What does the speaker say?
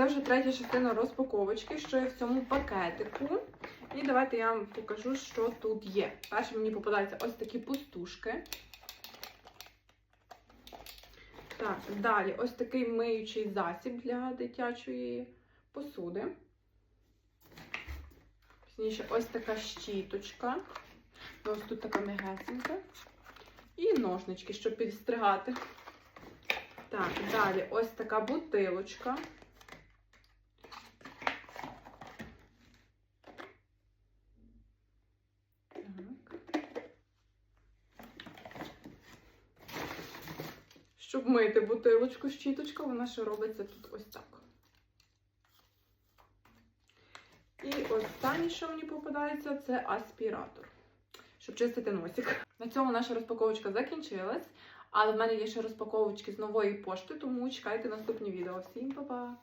це вже третя частина розпаковочки, що є в цьому пакетику. І давайте я вам покажу, що тут є. Перше мені попадаються ось такі пустушки. Так, далі ось такий миючий засіб для дитячої посуди. Пізніше ось така щіточка. Ось тут така м'ягесенька. І ножнички, щоб підстригати. Так, далі ось така бутилочка. Так. Щоб мити бутилочку щіточка, вона ще робиться тут ось так. І останнє, що мені попадається, це аспіратор, щоб чистити носик. На цьому наша розпаковочка закінчилась. Але в мене є ще розпаковочки з нової пошти, тому чекайте наступні відео. Всім па-па!